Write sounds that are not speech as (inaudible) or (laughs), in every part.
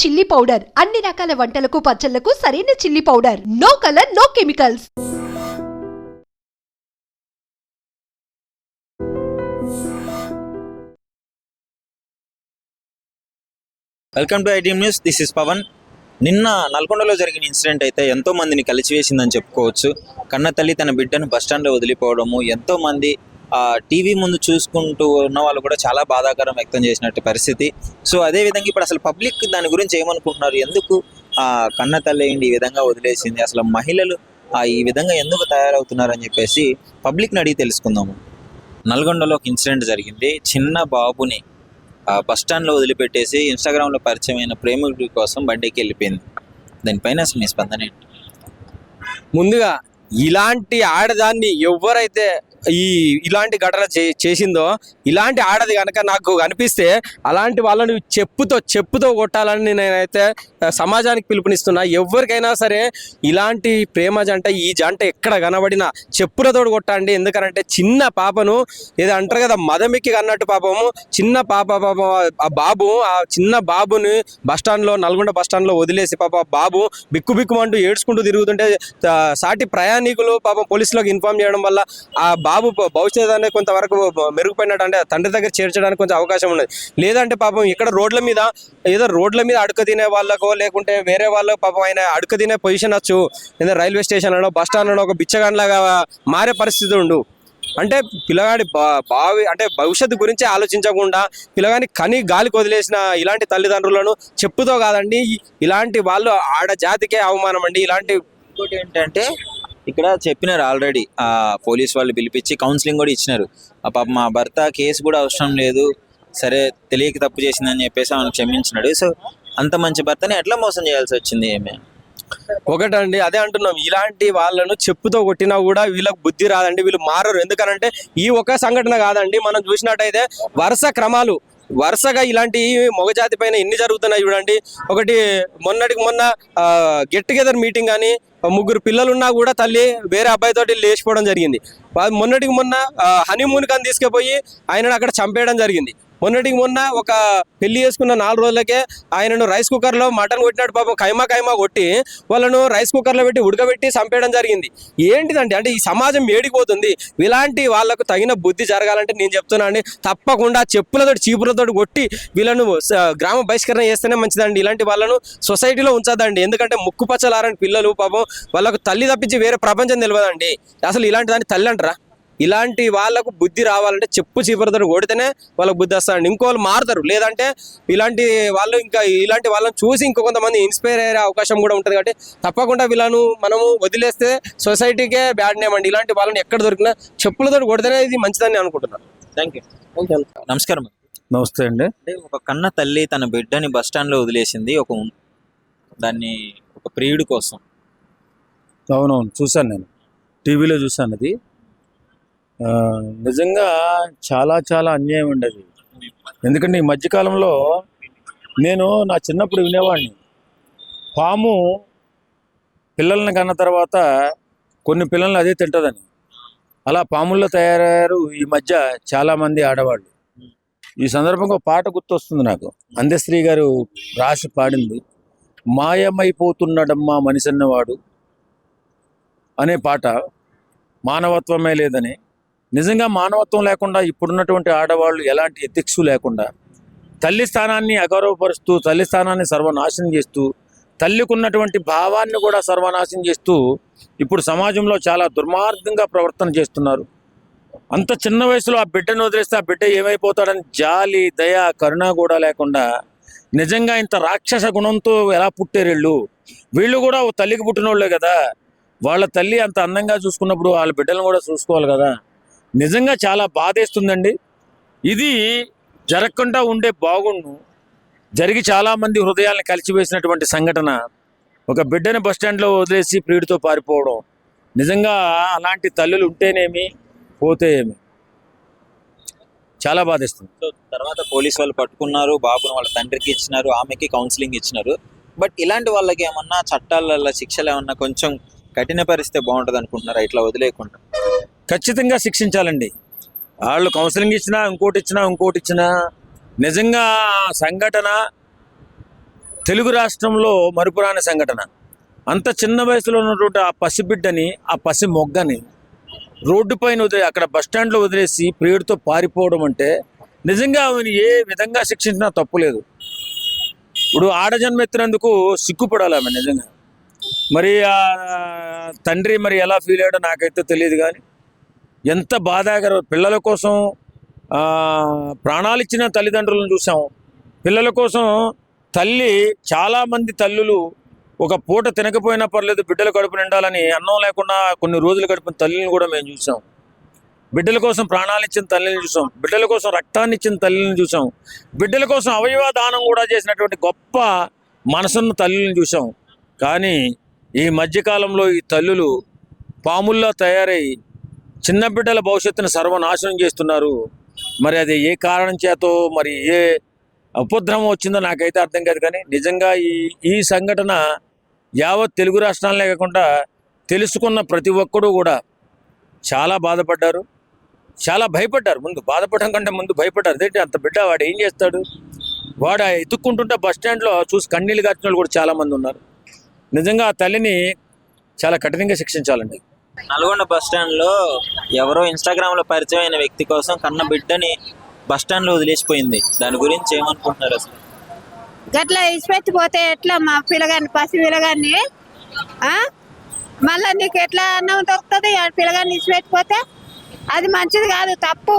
Chilli powder. అన్ని రకాల వంటలకు పచ్చళ్ళకు సరైన chilli powder. No colour no chemicals. Welcome to IT news. This is Pavan. నిన్న నల్గొండలో జరిగిన ఇన్సిడెంట్ అయితే ఎంతో మందిని కలిసివేసిందని చెప్పుకోవచ్చు. కన్న తల్లి తన బిడ్డను బస్టాండ్లో వదిలిపోవడము ఎంతో మంది టీవీ ముందు చూసుకుంటూ ఉన్న వాళ్ళు కూడా చాలా బాధాకరం వ్యక్తం చేసినట్టు పరిస్థితి. సో అదే విధంగా ఇప్పుడు అసలు పబ్లిక్ దాని గురించి ఏమనుకుంటున్నారు? ఎందుకు కన్న తల్లి ఏంటి ఈ విధంగా వదిలేసింది? అసలు మహిళలు ఈ విధంగా ఎందుకు తయారవుతున్నారని చెప్పేసి పబ్లిక్ని అడిగి తెలుసుకుందాము. నల్గొండలో ఒక ఇన్సిడెంట్ జరిగింది. చిన్న బాబుని బస్ స్టాండ్లో వదిలిపెట్టేసి ఇన్స్టాగ్రామ్లో పరిచయమైన ప్రేమికుడి కోసం బండికి వెళ్ళిపోయింది. దానిపైన అసలు మీ స్పందన ఏంటి? ముందుగా ఇలాంటి ఆడదాన్ని ఎవరైతే ఈ ఇలాంటి ఘటన చే చేసిందో ఇలాంటి ఆడది కనుక నాకు అనిపిస్తే అలాంటి వాళ్ళని చెప్పుతో చెప్పుతో కొట్టాలని నేనైతే సమాజానికి పిలుపునిస్తున్నా. ఎవరికైనా సరే ఇలాంటి ప్రేమ జంట ఈ జంట ఎక్కడ కనబడినా చెప్పులతోడు కొట్టండి. ఎందుకంటే చిన్న పాపను ఏదో అంటారు కదా మదమిక్కి అన్నట్టు పాపము చిన్న పాప పాపం ఆ బాబు ఆ చిన్న బాబుని బస్టాండ్లో నల్గొండ బస్టాండ్లో వదిలేసి పాప బాబు బిక్కు బిక్కుమంటూ ఏడ్చుకుంటూ తిరుగుతుంటే సాటి ప్రయాణికులు పాపం పోలీసులకు ఇన్ఫార్మ్ చేయడం వల్ల ఆ బాబు భవిష్యత్ అనే అనేది కొంతవరకు మెరుగుపడినట్టు అంటే తండ్రి దగ్గర చేర్చడానికి కొంచెం అవకాశం ఉన్నది. లేదంటే పాపం ఇక్కడ రోడ్ల మీద ఏదో రోడ్ల మీద అడుక తినే వాళ్ళకో లేకుంటే వేరే వాళ్ళకు పాపం ఆయన అడుక తినే పొజిషన్ వచ్చు ఏదో రైల్వే స్టేషన్ అనో బస్ స్టాండ్ అనో ఒక బిచ్చగాన్లాగా మారే పరిస్థితి ఉండు. అంటే పిల్లగాడి బా- బావి అంటే భవిష్యత్తు గురించి ఆలోచించకుండా పిల్లగాని కని గాలికి వదిలేసిన ఇలాంటి తల్లిదండ్రులను చెప్పుతో కాదండి. ఇలాంటి వాళ్ళు ఆడ జాతికే అవమానం అండి. ఇలాంటి ఇంకోటి ఏంటంటే ఇక్కడ చెప్పినారు ఆల్రెడీ ఆ పోలీస్ వాళ్ళు పిలిపించి కౌన్సిలింగ్ కూడా ఇచ్చినారు. ఆ పాప మా భర్త కేసు కూడా అవసరం లేదు. సరే తెలియక తప్పు చేసిందని చెప్పేసి ఆమెను క్షమించినాడు. సో అంత మంచి భర్తని ఎట్లా మోసం చేయాల్సి వచ్చింది ఏమే? ఒకటండి అదే అంటున్నాం. ఇలాంటి వాళ్ళను చెప్పుతో కొట్టినా కూడా వీళ్ళకి బుద్ధి రాదండి. వీళ్ళు మారరు. ఎందుకనంటే ఈ ఒక సంఘటన కాదండి. మనం చూసినట్టయితే వరుస క్రమాలు. వరుసగా ఇలాంటి మొగజాతి పైన ఎన్ని జరుగుతున్నాయి చూడండి. ఒకటి మొన్నటికి మొన్న గెట్ టుగెదర్ మీటింగ్ కానీ ముగ్గురు పిల్లలున్నా కూడా తల్లి వేరే అబ్బాయితోటి లేచిపోవడం జరిగింది. మొన్నటికి మొన్న హనీమూన్ కని తీసుకుపోయి ఆయనను అక్కడ చంపేయడం జరిగింది. మొన్నటికి మొన్న ఒక పెళ్ళి చేసుకున్న నాలుగు రోజులకే ఆయనను రైస్ కుక్కర్లో మటన్ కొట్టినట్టు పాపం కైమా కైమా కొట్టి వాళ్ళను రైస్ కుక్కర్లో పెట్టి ఉడకబెట్టి చంపేయడం జరిగింది. ఏంటిదంటే అంటే ఈ సమాజం ఏడిపోతుంది ఇలాంటి వాళ్ళకు తగిన బుద్ధి జరగాలంటే నేను చెప్తున్నా అండి. తప్పకుండా చెప్పులతో చీపులతో కొట్టి వీళ్ళను గ్రామ బహిష్కరణ చేస్తేనే మంచిదండి. ఇలాంటి వాళ్ళను సొసైటీలో ఉంచదండి ఎందుకంటే ముక్కు పచ్చలారని పిల్లలు పాపం వాళ్ళకు తల్లి తప్పించి వేరే ప్రపంచం తెలియదండి అసలు ఇలాంటి దాన్ని తల్లి అంటారా? ఇలాంటి వాళ్ళకు బుద్ధి రావాలంటే చెప్పు చీపురతో కొడితేనే వాళ్ళకి బుద్ధి వస్తారండి ఇంకోళ్ళు మారుతారు. లేదంటే ఇలాంటి వాళ్ళు ఇంకా ఇలాంటి వాళ్ళని చూసి ఇంకో కొంతమంది ఇన్స్పైర్ అయ్యే అవకాశం కూడా ఉంటుంది కాబట్టి తప్పకుండా వీళ్ళను మనము వదిలేస్తే సొసైటీకే బ్యాడ్ నేమ్ అండి. ఇలాంటి వాళ్ళని ఎక్కడ దొరికినా చెప్పులతో కొడితేనే ఇది మంచిదని అనుకుంటున్నాను. థ్యాంక్ యూ నమస్కారం నమస్తే అండి. ఒక కన్న తల్లి తన బిడ్డని బస్ స్టాండ్లో వదిలేసింది. ఒక దాన్ని ఒక ప్రియుడి కోసం. అవునవును చూశాను నేను. టీవీలో చూశాను అది. నిజంగా చాలా చాలా అన్యాయం అండి అది ఎందుకంటే ఈ మధ్యకాలంలో నేను నా చిన్నప్పుడు వినేవాడిని. పాము పిల్లల్ని కన్న తర్వాత కొన్ని పిల్లల్ని అదే తింటుందని. అలా పాముల్లో తయారయ్యారు ఈ మధ్య చాలామంది ఆడవాళ్ళు. ఈ సందర్భంగా పాట గుర్తొస్తుంది నాకు. అందశ్రీ గారు రాసి పాడింది మాయమైపోతున్నాడమ్మా మనిషన్నవాడు అనే పాట మానవత్వమే లేదని నిజంగా మానవత్వం లేకుండా ఇప్పుడున్నటువంటి ఆడవాళ్ళు ఎలాంటి ఎథిక్స్ లేకుండా తల్లి స్థానాన్ని అగౌరవపరుస్తూ తల్లి స్థానాన్ని సర్వనాశనం చేస్తూ తల్లికి ఉన్నటువంటి భావాన్ని కూడా సర్వనాశనం చేస్తూ ఇప్పుడు సమాజంలో చాలా దుర్మార్గంగా ప్రవర్తన చేస్తున్నారు. అంత చిన్న వయసులో ఆ బిడ్డను వదిలేస్తే ఆ బిడ్డ ఏమైపోతాడని జాలి దయ కరుణ కూడా లేకుండా నిజంగా ఇంత రాక్షస గుణంతో ఎలా పుట్టారు వీళ్ళు? వీళ్ళు కూడా ఓ తల్లికి పుట్టినోళ్ళే కదా. వాళ్ళ తల్లి అంత అందంగా చూసుకున్నప్పుడు వాళ్ళ బిడ్డలను కూడా చూసుకోవాలి కదా. నిజంగా చాలా బాధేస్తుందండి. ఇది జరగకుండా ఉండే బాగుండు. జరిగి చాలామంది హృదయాలను కలిచివేసినటువంటి సంఘటన. ఒక బిడ్డని బస్ వదిలేసి ప్రియుడితో పారిపోవడం. నిజంగా అలాంటి తల్లులు ఉంటేనేమి పోతే ఏమి చాలా బాధిస్తుంది. తర్వాత పోలీస్ వాళ్ళు పట్టుకున్నారు బాబును వాళ్ళ తండ్రికి ఇచ్చినారు ఆమెకి కౌన్సిలింగ్ ఇచ్చినారు. బట్ ఇలాంటి వాళ్ళకి ఏమన్నా చట్టాలలో శిక్షలు ఏమన్నా కొంచెం కఠిన పరిస్థితి బాగుంటుంది అనుకుంటున్నారు ఇట్లా వదిలేయకుండా. ఖచ్చితంగా శిక్షించాలండి. వాళ్ళు కౌన్సిలింగ్ ఇచ్చినా ఇంకోటి ఇచ్చినా ఇంకోటి ఇచ్చినా నిజంగా సంఘటన తెలుగు రాష్ట్రంలో మరుపురాని సంఘటన. అంత చిన్న వయసులో ఉన్నటువంటి ఆ పసిబిడ్డని ఆ పసి మొగ్గని రోడ్డు పైన వదిలే అక్కడ బస్ స్టాండ్లో వదిలేసి ప్రియుడితో పారిపోవడం అంటే నిజంగా ఆమెను ఏ విధంగా శిక్షించినా తప్పులేదు ఇప్పుడు ఆడజన్మ ఎత్తినందుకు సిగ్గుపడాలి ఆమె నిజంగా. మరి ఆ తండ్రి మరి ఎలా ఫీల్ అయ్యాడో నాకైతే తెలియదు కానీ ఎంత బాధాకర. పిల్లల కోసం ప్రాణాలు ఇచ్చిన తల్లిదండ్రులను చూసాం. పిల్లల కోసం తల్లి చాలామంది తల్లులు ఒక పూట తినకపోయినా పర్లేదు బిడ్డల కడుపు నిండాలని అన్నం లేకుండా కొన్ని రోజులు గడిపిన తల్లిని కూడా మేము చూసాం. బిడ్డల కోసం ప్రాణాలు ఇచ్చిన తల్లిని చూసాం. బిడ్డల కోసం రక్తాన్ని ఇచ్చిన తల్లిని చూసాం. బిడ్డల కోసం అవయవ దానం కూడా చేసినటువంటి గొప్ప మనసున్న తల్లిని చూసాం. కానీ ఈ మధ్యకాలంలో ఈ తల్లులు పాముల్లో తయారై చిన్న బిడ్డల భవిష్యత్తును సర్వనాశనం చేస్తున్నారు. మరి అది ఏ కారణం చేతో మరి ఏ ఉపద్రవం వచ్చిందో నాకైతే అర్థం కాదు కానీ నిజంగా ఈ ఈ సంఘటన యావత్ తెలుగు రాష్ట్రాలనే కాకుండా తెలుసుకున్న ప్రతి ఒక్కరూ కూడా చాలా బాధపడ్డారు. చాలా భయపడ్డారు ముందు. బాధపడడం కంటే ముందు భయపడ్డారు. అదేంటి అంత బిడ్డ వాడు ఏం చేస్తాడు? వాడు ఆ ఎత్తుక్కుంటుంటే బస్ స్టాండ్లో చూసి కన్నీళ్ళు కార్చిన వాళ్ళు కూడా చాలామంది ఉన్నారు. నిజంగా ఆ తల్లిని చాలా కఠినంగా శిక్షించాలండి. నల్గొండ బస్ స్టాండ్లో ఎవరో ఇన్స్టాగ్రామ్లో పరిచయం అయిన వ్యక్తి కోసం కన్న బిడ్డని బస్ స్టాండ్లో వదిలేసిపోయింది. దాని గురించి ఏమనుకుంటున్నారు అసలు? గట్ల ఇసిపెట్టిపోతే ఎట్లా మా పిల్లగాన్ని పసి పిల్లగాన్ని? ఆ? మళ్ళా నీకు ఎట్లా అన్నం దొరుకుతుంది? ఆ పిల్లగాన్ని ఇసిపెట్టిపోతే అది మంచిది కాదు తప్పు.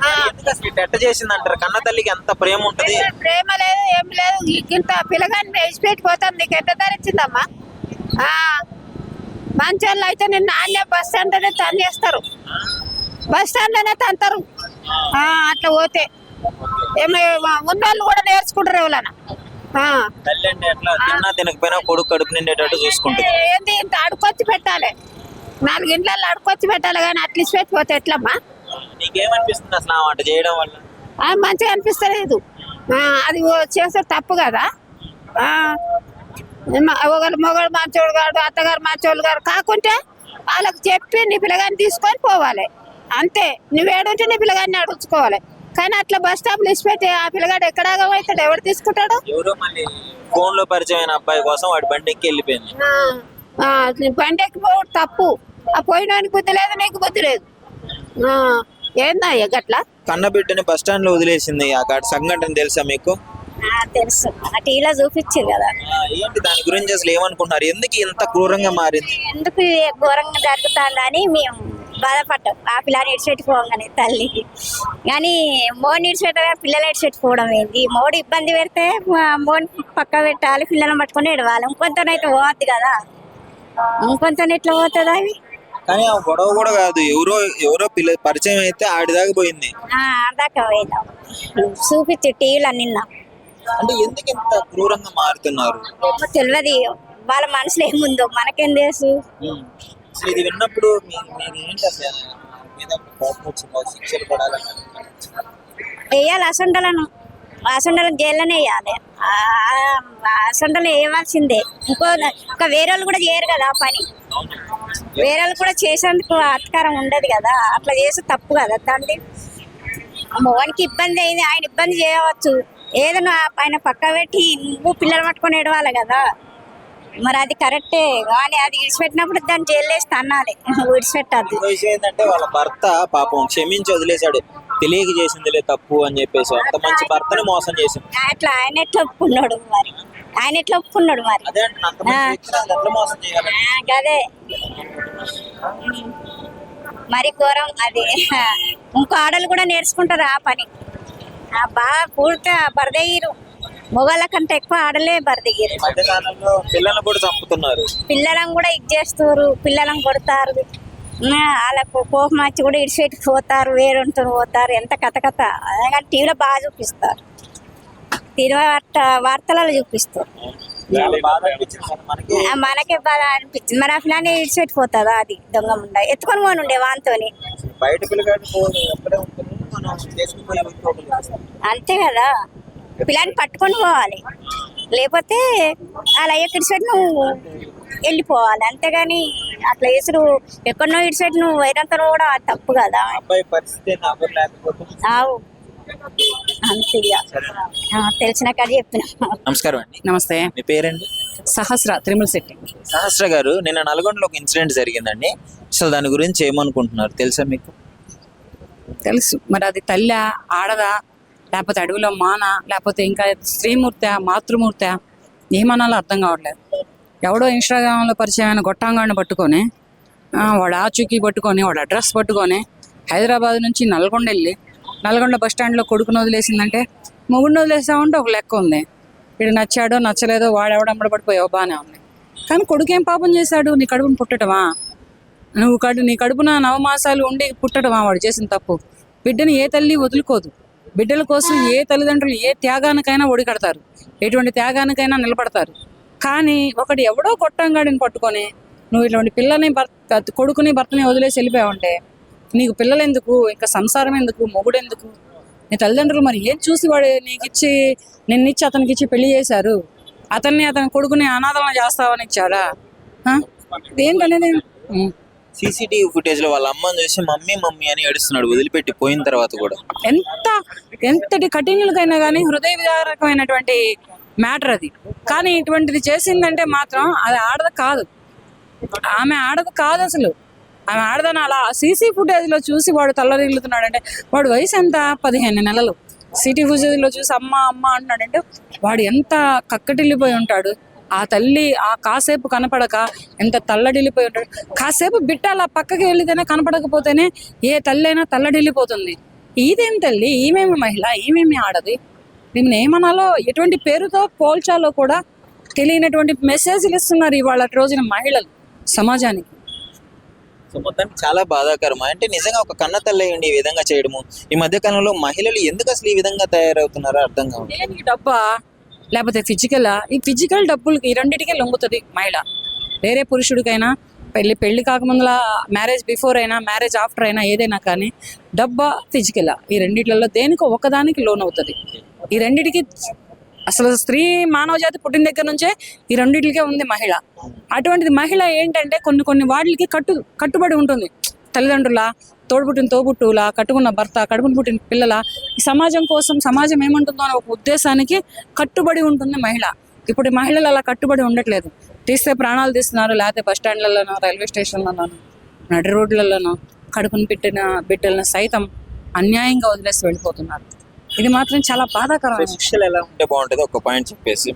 ఆ, ఎందుకు అసలు ఇట్ట చేసింది అంటారు కన్న తల్లికి ఎంత ప్రేమ ఉంటది? ప్రేమ లేదు ఏం లేదు. ఇంత పిల్లగాన్ని ఇసిపెట్టిపోతాం నీకు ఎట్లా ధరించిందమ్మా ఆ, మంచోళ్ళు అయితే నిన్ను ఆన్నే బస్ స్టాండ్లోనే తన్నేస్తారు బస్ స్టాండ్లోనే తంతారు అట్లా పోతే. ఏమి ఉన్నోళ్ళు కూడా నేర్చుకుంటారు తినకపోయినా కొడుకు కడుపు నిండేటట్టు చూసుకుంటుంది. ఏంది ఇంత అడుకొచ్చి పెట్టాలి? నాలుగు ఇంట్లలో అడుకొచ్చి పెట్టాలి కానీ అట్లా ఇచ్చి పెట్టిపోతే ఎట్లమ్మా? నీకేమనిపిస్తుంది అసలు ఆ మాట చేయడం వల్ల? మంచిగా అనిపిస్తలేదు. అది ఓ చేసే తప్పు కదా? ఒకరు మొగడు మంచోడు గాడు అత్తగారు మంచోళ్ళు గారు కాకుంటే వాళ్ళకి చెప్పి నీ పిల్లగాన్ని తీసుకొని పోవాలి. అంతే. నువ్వేడుంటే నీ పిల్లగాన్ని అడుచుకోవాలి కానీ అట్లా బస్ స్టాప్లో ఇచ్చిపెట్టి ఆ పిల్లగాడు ఎక్కడ అవుతాడు ఎవడు తీసుకుంటాడు? ఎవరో మళ్ళీ ఫోన్లో పరిచయం అబ్బాయి కోసం వాడి బండి ఎక్కి వెళ్ళిపోయింది బండి ఎక్కిపోవడం తప్పు. ఆ పోయినోనికి బుద్ధి లేదు నీకు బుద్ధి లేదు. ఆ, ఏందా గట్లా? కన్న బిడ్డని బస్ స్టాండ్లో వదిలేసింది ఆ ఘట సంఘటన తెలుసా మీకు? తెలుసు. ఆ టీవీలో చూపించారు కదా. ఆ, ఏంటి దాని గురించి అసలు ఏమనుకుంటున్నారు ఎందుకు ఇంత క్రూరంగా మారింది? ఎందుకు ఇది ఘోరంగా జరుగుతుందని మేము బాధపడ్డాం. ఆ పిల్లని ఇడిచిపెట్టుకోగానే తల్లికి కానీ మోని ఇడిచిపెట్టగా పిల్లలు ఇడిచిపెట్టుకోవడం ఏంది? మోడు ఇబ్బంది పెడితే మోని పక్క పెట్టాలి పిల్లలను పట్టుకొని ఎడవాలి ఇంకొంతనైతే పోవద్దు కదా. ఇంకొంత ఎట్లా పోతుంది అవి కానీ ఆ గొడవ కూడా కాదు. ఎవరో ఎవరో పిల్ల పరిచయం అయితే ఆడిదాకా పోయింది. అదాకా పోయినాం. చూపించు టీవీలో నిన్న. అంటే ఎందుకు ఇంత క్రూరంగా మారుతున్నారు? తెలియదు వాళ్ళ మనసులో ఏముందో? మనకేం తెలుసు. అసలు ఇది విన్నప్పుడు మీ- మీరు ఏంటి అసలు మీద కోపం వచ్చిందా? శిక్షలు పడాలని వేయాలి అసండలను అసండలను జైల్లోనే వేయాలి. అసండలు వేయవలసిందే. ఇంకో ఇంకా వేరే వాళ్ళు కూడా చేయరు కదా పని. వేరే వాళ్ళు కూడా చేసేందుకు అధికారం ఉండదు కదా. అట్లా చేస్తే తప్పు కదా. తండ్రి మోహన్కి ఇబ్బంది అయింది. ఆయన ఇబ్బంది చేయవచ్చు. ఏదైనా ఆయన పక్క పెట్టి నువ్వు పిల్లలు పట్టుకొని ఏడవాలి కదా. మరి అది కరెక్టే కానీ అది విడిచిపెట్టినప్పుడు దాన్ని జైలు వేసి తన్నాలి (laughs) విడిచిపెట్టద్దు. ఇంకో ఏంటంటే వాళ్ళ భర్త పాపం క్షమించి వదిలేశాడు. తెలియక చేసిందిలే తప్పు అని చెప్పేసి అంత మంచి భర్తని మోసం చేసింది. అట్లా ఆయన ఎట్లా ఒప్పుకున్నాడు మరి? ఆయన ఎట్లా ఒప్పుకున్నాడు మరి? అదే మరి ఘోరం అది. (laughs) ఇంకో ఆడలు కూడా నేర్చుకుంటారు ఆ పని. బాగా పూర్తి బరదయ్యారు. మొగల కంటే ఎక్కువ ఆడలే బరదయ్యారు. పిల్లల్ని కూడా చంపుతున్నారు. పిల్లలను కూడా ఇది చేస్తారు పిల్లలను కొడతారు. వాళ్ళకు కోపం వచ్చి కూడా ఇడిచిపెట్టి పోతారు వేరుంటూ పోతారు. ఎంత కథ కథ. కానీ టీవీలో బాగా చూపిస్తారు. టీవీ వార్త వార్తలలో చూపిస్తారు. మనకి? బాధ అనిపించింది. మరి పిల్లని ఇడిచిపెట్టిపోతుందా అది దొంగ ముండ? ఎత్తుకొని పోని ఉండే వాంతోని. బయట ఎక్కడే. అంతే కదా? పిల్లని పట్టుకొని పోవాలి. లేకపోతే అలా ఇడిచిపెట్టి నువ్వు వెళ్ళిపోవాలి. అంతేగాని అట్లా వేసుడు ఎక్కడనో ఇడిచిపెట్టి నువ్వు వైరంతో కూడా అది తప్పు కదా? అంతే. ఆ, తెలిసిన కాడ చెప్తున్నా నమస్కారం అండి. నమస్తే. మీ పేరండి? సహస్ర త్రిముల శెట్టి. సహస్ర గారు నిన్న నల్గొండలో ఒక ఇన్సిడెంట్ జరిగిందండి. అసలు దాని గురించి ఏమనుకుంటున్నారు? తెలుసా మీకు? తెలుసు. మరి అది తల్లి ఆడదా లేకపోతే అడవిలో మాన లేకపోతే ఇంకా స్త్రీమూర్త మాతృమూర్త ఏమనాలో అర్థం కావట్లేదు. ఎవడో ఇన్స్టాగ్రామ్లో పరిచయమైన గొట్టాంగాన్ని పట్టుకొని ఆ, వాడు ఆచూకీ పట్టుకొని వాడు అడ్రస్ పట్టుకొని హైదరాబాద్ నుంచి నల్గొండ వెళ్ళి నల్గొండ బస్ స్టాండ్లో కొడుకుని వదిలేసిందంటే మొగుడిని వదిలేసామంటే ఒక లెక్క ఉంది. వీడు నచ్చాడో నచ్చలేదో వాడు ఎవడమ్మడి పడిపోయావు బాగానే ఉంది. కానీ కొడుకు ఏం పాపం చేశాడు? నీ కడుపుని పుట్టడమా నువ్వు కడు నీ కడుపున నవమాసాలు ఉండి పుట్టడం వాడు చేసిన తప్పు. బిడ్డని ఏ తల్లి వదులుకోదు. బిడ్డల కోసం ఏ తల్లిదండ్రులు ఏ త్యాగానికైనా ఒడిగడతారు ఎటువంటి త్యాగానికైనా నిలబడతారు. కానీ ఒకటి ఎవడో కొట్టంగాడిని పట్టుకొని నువ్వు ఇటువంటి పిల్లని భర్త కొడుకుని భర్తని వదిలేసి వెళ్ళిపోయావంటే నీకు పిల్లలు ఎందుకు? ఇంకా సంసారం ఎందుకు? మొగుడు ఎందుకు? నీ తల్లిదండ్రులు మరి ఏం చూసి వాడు నీకు ఇచ్చి నిన్నిచ్చి అతనికి ఇచ్చి పెళ్ళి చేశారు? అతన్ని అతని కొడుకుని అనాథలను చేస్తావని ఇచ్చాడా? ఏంటనేది? సీసీటీవీ ఫుటేజ్లో వాళ్ళ అమ్మని చూసి మమ్మీ మమ్మీ అని ఏడుస్తున్నాడు వదిలిపెట్టి పోయిన తర్వాత కూడా. ఎంత ఎంతటి కఠినలకైనా కానీ హృదయ విదారకమైనటువంటి మ్యాటర్ అది. కానీ ఇటువంటిది చేసిందంటే మాత్రం అది ఆడదు కాదు. ఆమె ఆడదు కాదు అసలు. ఆమె ఆడదని అలా సీసీ ఫుటేజ్లో చూసి వాడు తల్లరిల్లుతున్నాడు అంటే వాడు వయసు ఎంత? పదిహేను నెలలు. సిటీ ఫుటేజ్లో చూసి అమ్మ అమ్మ అంటున్నాడంటే వాడు ఎంత కక్కటిల్లిపోయి ఉంటాడు. ఆ తల్లి ఆ కాసేపు కనపడక ఎంత తల్లడిల్లిపోయి ఉంటాడు. కాసేపు బిడ్డ అలా పక్కకి వెళ్ళితేనే కనపడకపోతేనే ఏ తల్లి అయినా తల్లడిల్లిపోతుంది. ఇదేం తల్లి? ఈమెమి మహిళ? ఈమెమి ఆడది? దీన్ని ఏమనాలో? ఎటువంటి పేరుతో పోల్చాలో కూడా తెలియనటువంటి మెసేజ్లు ఇస్తున్నారు ఇవాళ రోజున మహిళలు సమాజానికి. సో మొత్తానికి చాలా బాధాకరం. అంటే నిజంగా ఒక కన్న తల్లి అయ్యండి ఈ విధంగా చేయడము ఈ మధ్య కాలంలో మహిళలు ఎందుకు అసలు ఈ విధంగా తయారవుతున్నారో అర్థం కాదు దేనికి డబ్బా లేకపోతే ఫిజికల్ ఈ ఫిజికల్ డబ్బులకి ఈ రెండింటికే లొంగుతుంది మహిళ. వేరే పురుషుడికైనా పెళ్ళి పెళ్ళి కాకముందులా మ్యారేజ్ బిఫోర్ అయినా మ్యారేజ్ ఆఫ్టర్ అయినా ఏదైనా కానీ డబ్బా ఫిజికల్ ఈ రెండిట్లలో దేనికో ఒకదానికి లోన్ అవుతుంది? ఈ రెండిటికి అసలు స్త్రీ మానవ జాతి పుట్టిన దగ్గర నుంచే ఈ రెండిటికే ఉంది మహిళ. అటువంటిది మహిళ ఏంటంటే కొన్ని కొన్ని వాటికి కట్టు కట్టుబడి ఉంటుంది. తల్లిదండ్రుల తోడుపుట్టిన తోబుట్టులా కట్టుకున్న భర్త కడుపున పుట్టిన పిల్లల ఈ సమాజం కోసం సమాజం ఏమంటుందో అనే ఒక ఉద్దేశానికి కట్టుబడి ఉంటుంది మహిళ. ఇప్పుడు మహిళలు అలా కట్టుబడి ఉండట్లేదు. తీస్తే ప్రాణాలు తీస్తున్నారు లేకపోతే బస్ స్టాండ్లలోనో రైల్వే స్టేషన్లలోనో నడి రోడ్లలోనో కడుపును పెట్టిన బిడ్డలను సైతం అన్యాయంగా వదిలేసి వెళ్ళిపోతున్నారు. ఇది మాత్రం చాలా బాధాకరం శిక్షలు ఎలా ఉంటే బాగుంటుంది? ఒక పాయింట్ చెప్పేసి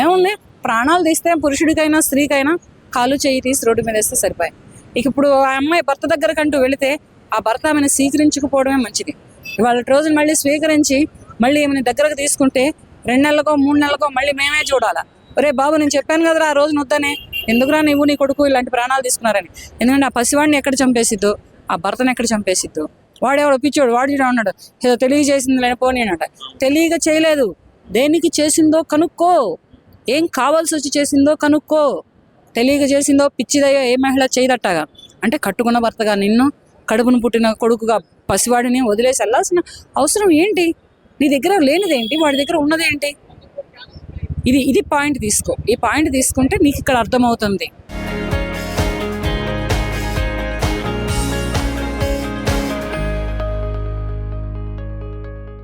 ఏముంది? ప్రాణాలు తీస్తే పురుషుడికైనా స్త్రీకైనా కాలు చేయి తీసి రోడ్డు మీద వేస్తే సరిపోయి ఇక ఇప్పుడు ఆ అమ్మాయి భర్త దగ్గరకంటూ వెళితే ఆ భర్త ఆమెను స్వీకరించకపోవడమే మంచిది. ఇవాళ రోజున మళ్ళీ స్వీకరించి మళ్ళీ ఏమైనా దగ్గరకు తీసుకుంటే రెండు నెలలకో మూడు నెలలకో మళ్ళీ మేమే చూడాలా? ఒరే బాబు నేను చెప్పాను కదరా ఆ రోజు వద్దనే. ఎందుకురా నువ్వు నీ కొడుకు ఇలాంటి ప్రాణాలు తీసుకున్నారని? ఎందుకంటే ఆ పసివాడిని ఎక్కడ చంపేసిద్దో? ఆ భర్తను ఎక్కడ చంపేసిద్దో? వాడేవాడు పిచ్చోడు వాడు చూడ ఉన్నాడు. ఏదో తెలియజేసింది లేకపోని అన్నట. తెలియక చేయలేదు. దేనికి చేసిందో కనుక్కో. ఏం కావాల్సి వచ్చి చేసిందో కనుక్కో. తెలియక చేసిందో పిచ్చిదయ్యో ఏ మహిళ చేయదట్టగా? అంటే కట్టుకున్న భర్తగా నిన్ను కడుపును పుట్టిన కొడుకుగా పసివాడిని వదిలేసి వెళ్ళాల్సిన అవసరం ఏంటి? నీ దగ్గర లేనిదేంటి? వాడి దగ్గర ఉన్నదేంటి? ఇది ఇది పాయింట్ తీసుకో. ఈ పాయింట్ తీసుకుంటే నీకు ఇక్కడ అర్థమవుతుంది.